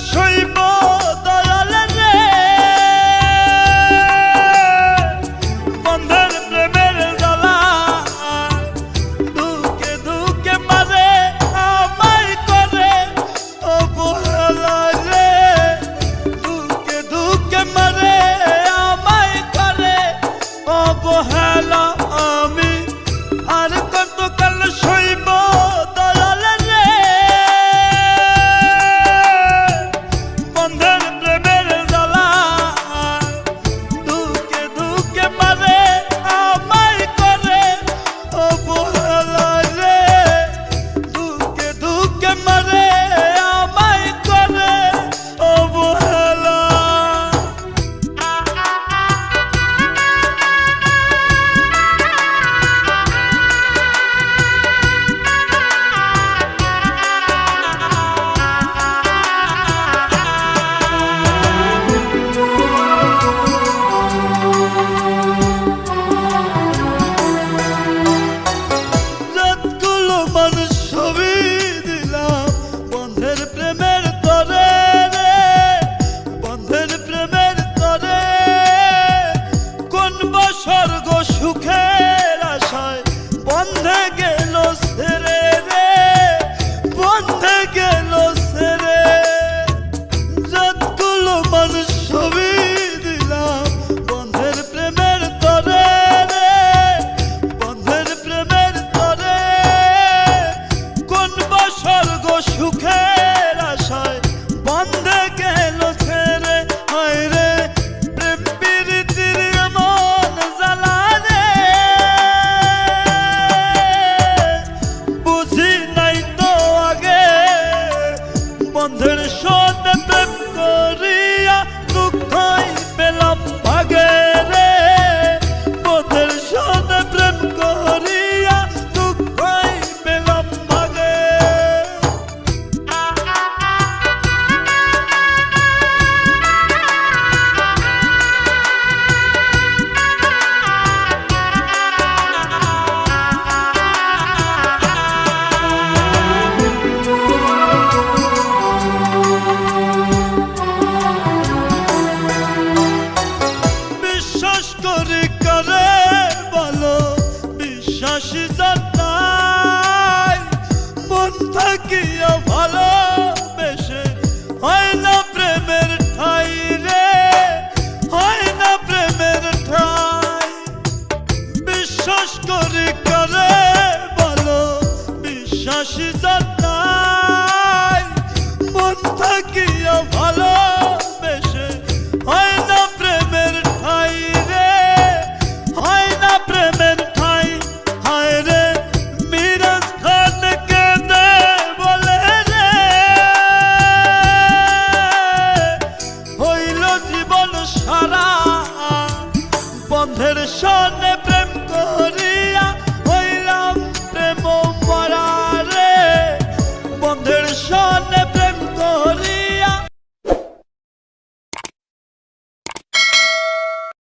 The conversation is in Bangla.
soy who cares? فرشاد ببداری থাকিয়া ভালো বেশে হয় না প্রেমের ঠাই রে হয় না প্রেমের ঠাই। বিশ্বাস করে করে বলো বিশ্বাসী জানাই মন থাকিয়া ভালো perishan